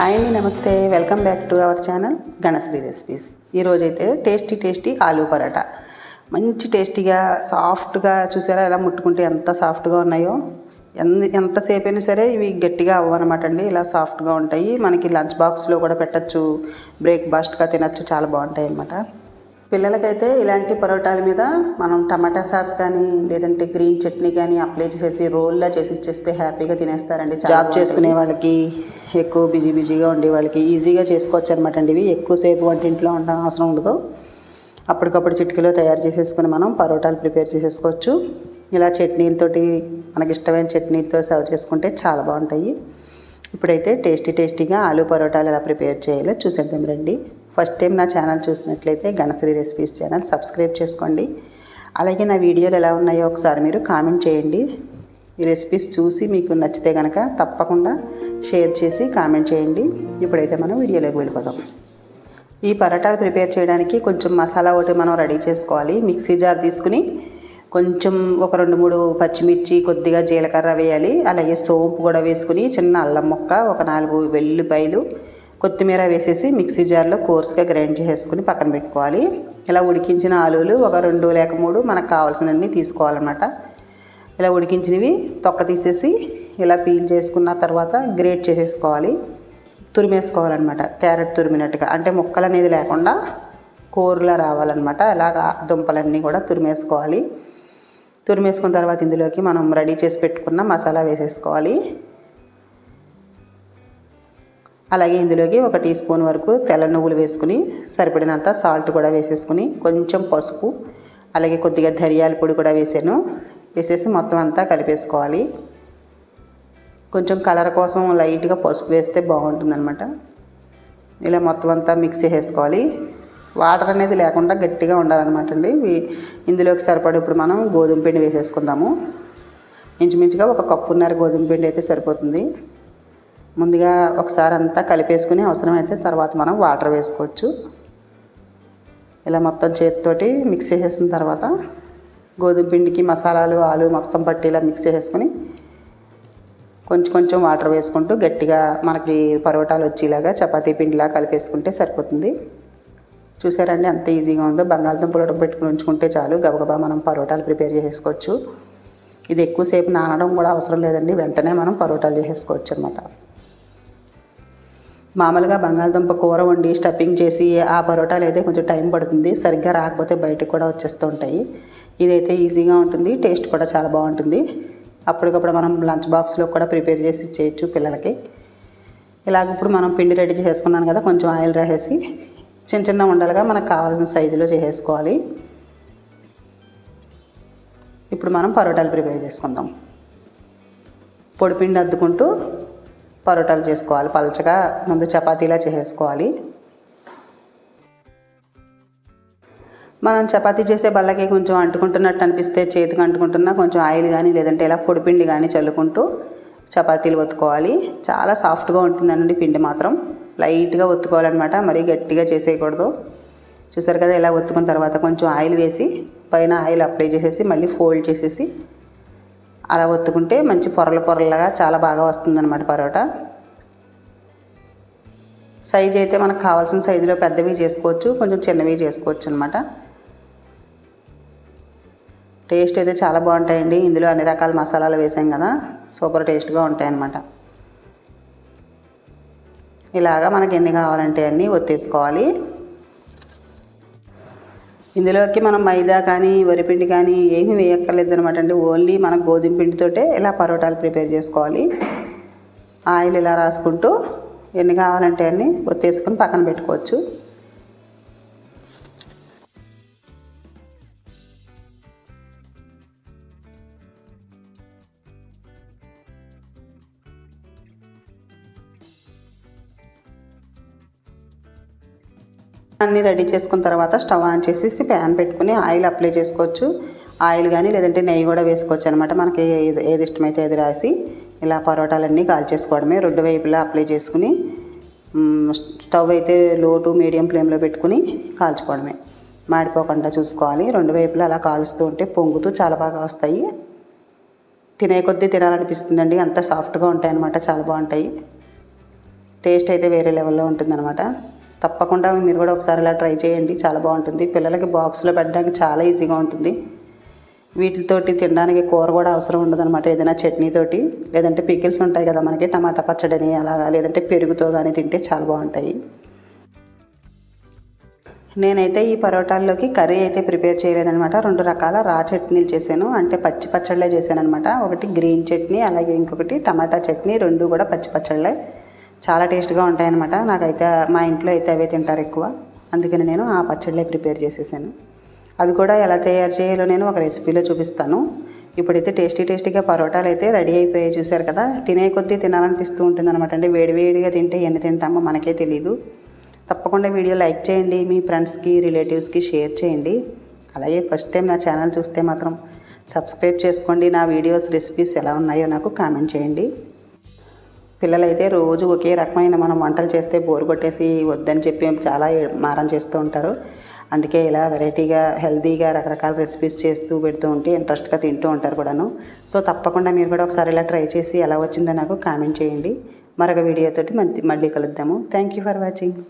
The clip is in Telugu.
హాయ్ అండి నమస్తే. Welcome back to our channel Ganasri recipes ఈరోజు అయితే టేస్టీ టేస్టీ ఆలూ పరాటా. మంచి టేస్టీగా సాఫ్ట్గా చూసారా? ఎలా ముట్టుకుంటే ఎంత సాఫ్ట్గా ఉన్నాయో. ఎంత ఎంతసేపు అయినా సరే ఇవి గట్టిగా అవ్వనమాట అండి. ఇలా సాఫ్ట్గా ఉంటాయి. మనకి లంచ్ బాక్స్లో కూడా పెట్టచ్చు. బ్రేక్ఫాస్ట్గా తినచ్చు. చాలా బాగుంటాయి అన్నమాట పిల్లలకైతే ఇలాంటి పరోటాల మీద మనం టమాటా సాస్ కానీ లేదంటే గ్రీన్ చట్నీ కానీ అప్లై చేసేసి రోల్లా చేసి ఇచ్చేస్తే హ్యాపీగా తినేస్తారండి. జాబ్ చేసుకునే వాళ్ళకి ఎక్కువ బిజీ బిజీగా ఉండే వాళ్ళకి ఈజీగా చేసుకోవచ్చు అనమాట అండి ఇవి. ఎక్కువసేపు వంటింట్లో ఉండడం అవసరం ఉండదు. అప్పటికప్పుడు చిటికలో తయారు చేసేసుకుని మనం పరోటాలు ప్రిపేర్ చేసేసుకోవచ్చు. ఇలా చట్నీలతోటి మనకి ఇష్టమైన చట్నీతో సర్వ్ చేసుకుంటే చాలా బాగుంటాయి. ఇప్పుడైతే టేస్టీ టేస్టీగా ఆలూ పరోటాలు ఎలా ప్రిపేర్ చేయాలో చూసేద్దాం రండి. ఫస్ట్ టైం నా ఛానల్ చూసినట్లయితే గణశ్రీ రెసిపీస్ ఛానల్ సబ్స్క్రైబ్ చేసుకోండి. అలాగే నా వీడియోలు ఎలా ఉన్నాయో ఒకసారి మీరు కామెంట్ చేయండి. ఈ రెసిపీస్ చూసి మీకు నచ్చితే కనుక తప్పకుండా షేర్ చేసి కామెంట్ చేయండి. ఇప్పుడైతే మనం వీడియోలోకి వెళ్ళిపోదాం. ఈ పరోటాలు ప్రిపేర్ చేయడానికి కొంచెం మసాలా ఒకటి మనం రెడీ చేసుకోవాలి. మిక్సీ జార్ తీసుకుని కొంచెం ఒక రెండు మూడు పచ్చిమిర్చి కొద్దిగా జీలకర్ర వేయాలి. అలాగే సోంపు కూడా వేసుకుని చిన్న అల్లం ముక్క ఒక నాలుగు వెల్లుల్లిపాయలు కొత్తిమీర వేసేసి మిక్సీ జార్లో కోర్స్గా గ్రైండ్ చేసుకుని పక్కన పెట్టుకోవాలి. ఇలా ఉడికించిన ఆలువలు ఒక రెండు లేక మూడు మనకు కావాల్సినన్ని తీసుకోవాలన్నమాట. ఇలా ఉడికించినవి తొక్క తీసేసి ఇలా పీల్ చేసుకున్న తర్వాత గ్రేట్ చేసేసుకోవాలి. తురిమేసుకోవాలన్నమాట. క్యారెట్ తురిమినట్టుగా. అంటే ముక్కలు అనేది లేకుండా కూరలా రావాలన్నమాట. అలాగా దుంపలన్నీ కూడా తురిమేసుకోవాలి. తురిమేసుకున్న తర్వాత ఇందులోకి మనం రెడీ చేసి పెట్టుకున్న మసాలా వేసేసుకోవాలి. అలాగే ఇందులోకి ఒక టీ స్పూన్ వరకు తెల్ల నువ్వులు వేసుకుని సరిపడినంత సాల్ట్ కూడా వేసేసుకుని కొంచెం పసుపు అలాగే కొద్దిగా ధనియాల పొడి కూడా వేసాను. వేసేసి మొత్తం అంతా కలిపేసుకోవాలి. కొంచెం కలర్ కోసం లైట్గా పసుపు వేస్తే బాగుంటుందన్నమాట. ఇలా మొత్తం అంతా మిక్స్ చేసేసుకోవాలి. వాటర్ అనేది లేకుండా గట్టిగా ఉండాలన్నమాట అండి. ఇందులోకి సరిపడే ఇప్పుడు మనం గోధుమ పిండి వేసేసుకుందాము. ఇంచుమించుగా ఒక కప్పున్నర గోధుమ పిండి అయితే సరిపోతుంది. ముందుగా ఒకసారి అంతా కలిపేసుకుని అవసరమైతే తర్వాత మనం వాటర్ వేసుకోవచ్చు. ఇలా మొత్తం చేతితోటి మిక్స్ చేసేసిన తర్వాత గోధుమ పిండికి మసాలాలు ఆలు మొత్తం పట్టి ఇలా మిక్స్ చేసుకొని కొంచెం కొంచెం వాటర్ వేసుకుంటూ గట్టిగా మనకి పరోటాలు వచ్చేలాగా చపాతీ పిండిలా కలిపేసుకుంటే సరిపోతుంది. చూసారండి అంత ఈజీగా ఉందో? బంగాళదుంపలు ఉడకబెట్టుకుని ఉంచుకుంటే చాలు. గబగబా మనం పరోటాలు ప్రిపేర్ చేసుకోవచ్చు ఇది ఎక్కువసేపు నానడం కూడా అవసరం లేదండి. వెంటనే మనం పరోటాలు చేసేసుకోవచ్చు అనమాట మామూలుగా బంగాళదుంప కూర వండి స్టఫింగ్ చేసి ఆ పరోటాలు అయితే కొంచెం టైం పడుతుంది. సరిగ్గా రాకపోతే బయటకు కూడా వచ్చేస్తూ ఉంటాయి ఇదైతే ఈజీగా ఉంటుంది. టేస్ట్ కూడా చాలా బాగుంటుంది. అప్పటికప్పుడు మనం లంచ్ బాక్స్లో కూడా ప్రిపేర్ చేసి చేయొచ్చు పిల్లలకి. ఇలాగ ఇప్పుడు మనం పిండి రెడీ చేసుకున్నాను కదా కొంచెం ఆయిల్ రాసేసి చిన్న చిన్న ఉండలుగా మనకు కావాల్సిన సైజులో చేసేసుకోవాలి. ఇప్పుడు మనం పరోటాలు ప్రిపేర్ చేసుకుందాం. పొడిపిండి అద్దుకుంటూ పరోటాలు చేసుకోవాలి. పలచగా ముందు చపాతీలా చేసేసుకోవాలి మనం చపాతీ చేసే బల్లకి కొంచెం అంటుకుంటున్నట్టు అనిపిస్తే చేతికి అంటుకుంటున్నా కొంచెం ఆయిల్ కానీ లేదంటే ఇలా పొడిపిండి కానీ చల్లుకుంటూ చపాతీలు ఒత్తుకోవాలి. చాలా సాఫ్ట్గా ఉంటుందండి పిండి మాత్రం. లైట్గా ఒత్తుకోవాలన్నమాట. మరీ గట్టిగా చేసేయకూడదు. చూసారు కదా ఇలా ఒత్తుకున్న తర్వాత కొంచెం ఆయిల్ వేసి పైన ఆయిల్ అప్లై చేసేసి మళ్ళీ ఫోల్డ్ చేసేసి అలా ఒత్తుకుంటే మంచి పొరలు పొరలుగా చాలా బాగా వస్తుందన్నమాట పరోటా. సైజ్ అయితే మనకు కావాల్సిన సైజులో పెద్దవి చేసుకోవచ్చు కొంచెం చిన్నవి చేసుకోవచ్చు అనమాట టేస్ట్ అయితే చాలా బాగుంటాయండి. ఇందులో అన్ని రకాల మసాలాలు వేసాం కదా సూపర్ టేస్ట్గా ఉంటాయన్నమాట. ఇలాగా మనకి ఎన్ని కావాలంటే అన్నీ ఒత్తేసుకోవాలి. ఇందులోకి మనం మైదా కానీ వరిపిండి కానీ ఏమీ వేయక్కర్లేదు అనమాట అండి. ఓన్లీ మన గోధుమ పిండితోటే ఇలా పరోటాలు ప్రిపేర్ చేసుకోవాలి. ఆయిల్ ఇలా రాసుకుంటూ ఎన్ని కావాలంటే అన్ని ఒత్తేసుకొని పక్కన పెట్టుకోవచ్చు. అన్నీ రెడీ చేసుకున్న తర్వాత స్టవ్ ఆన్ చేసేసి ప్యాన్ పెట్టుకుని ఆయిల్ అప్లై చేసుకోవచ్చు. ఆయిల్ కానీ లేదంటే నెయ్యి కూడా వేసుకోవచ్చు అనమాట మనకి ఏది ఏది ఇష్టమైతే అది రాసి ఇలా పరోటాలన్నీ కాల్చేసుకోవడమే రెండు వైపులా అప్లై చేసుకుని స్టవ్ అయితే లో టు మీడియం ఫ్లేమ్లో పెట్టుకుని కాల్చుకోవడమే. మాడిపోకుండా చూసుకోవాలి. రెండు వైపులా అలా కాలుస్తూ ఉంటే పొంగుతూ చాలా బాగా వస్తాయి. తినే కొద్దీ తినాలనిపిస్తుందండి. అంత సాఫ్ట్గా ఉంటాయి అన్నమాట చాలా బాగుంటాయి. టేస్ట్ అయితే వేరే లెవెల్లో ఉంటుందన్నమాట. తప్పకుండా మీరు కూడా ఒకసారి ఇలా ట్రై చేయండి. చాలా బాగుంటుంది. పిల్లలకి బాక్స్లో పెట్టడానికి చాలా ఈజీగా ఉంటుంది. వీటితోటి తినడానికి కూర కూడా అవసరం ఉండదన్నమాట. ఏదైనా చట్నీతోటి లేదంటే పికిల్స్ ఉంటాయి కదా మనకి టమాటా పచ్చడిని అలాగా లేదంటే పెరుగుతో కానీ తింటే చాలా బాగుంటాయి. నేనైతే ఈ పరోటాల్లోకి కర్రీ అయితే ప్రిపేర్ చేయలేదనమాట రెండు రకాల రా చట్నీలు చేశాను. అంటే పచ్చి పచ్చళ్ళే చేశాను అనమాట ఒకటి గ్రీన్ చట్నీ అలాగే ఇంకొకటి టమాటా చట్నీ రెండు కూడా పచ్చి పచ్చళ్ళే. చాలా టేస్ట్గా ఉంటాయన్నమాట. నాకైతే మా ఇంట్లో అయితే అవే తింటారు ఎక్కువ. అందుకని నేను ఆ పచ్చళ్ళే ప్రిపేర్ చేసేసాను. అవి కూడా ఎలా తయారు చేయాలో నేను ఒక రెసిపీలో చూపిస్తాను. ఇప్పుడైతే టేస్టీ టేస్టీగా పరోటాలు అయితే రెడీ అయిపోయాయి చూశారు కదా. తినే కొద్దీ తినాలనిపిస్తూ ఉంటుంది అనమాట అంటే వేడివేడిగా తింటే ఎన్ని తింటామో మనకే తెలియదు తప్పకుండా వీడియో లైక్ చేయండి మీ ఫ్రెండ్స్కి రిలేటివ్స్కి షేర్ చేయండి. అలాగే ఫస్ట్ టైం నా ఛానల్ చూస్తే మాత్రం సబ్స్క్రైబ్ చేసుకోండి. నా వీడియోస్ రెసిపీస్ ఎలా ఉన్నాయో నాకు కామెంట్ చేయండి. పిల్లలైతే రోజు ఒకే రకమైన మనం వంటలు చేస్తే బోరు కొట్టేసి వద్దని చెప్పి చాలా మారం చేస్తూ ఉంటారు. అందుకే ఇలా వెరైటీగా హెల్తీగా రకరకాల రెసిపీస్ చేస్తూ పెడుతూ ఉంటే ఇంట్రెస్ట్గా తింటూ ఉంటారు కూడాను. సో తప్పకుండా మీరు కూడా ఒకసారి ఇలా ట్రై చేసి ఎలా వచ్చిందో నాకు కామెంట్ చేయండి. మరొక వీడియోతోటి మళ్ళీ కలుద్దాము. Thank you for watching.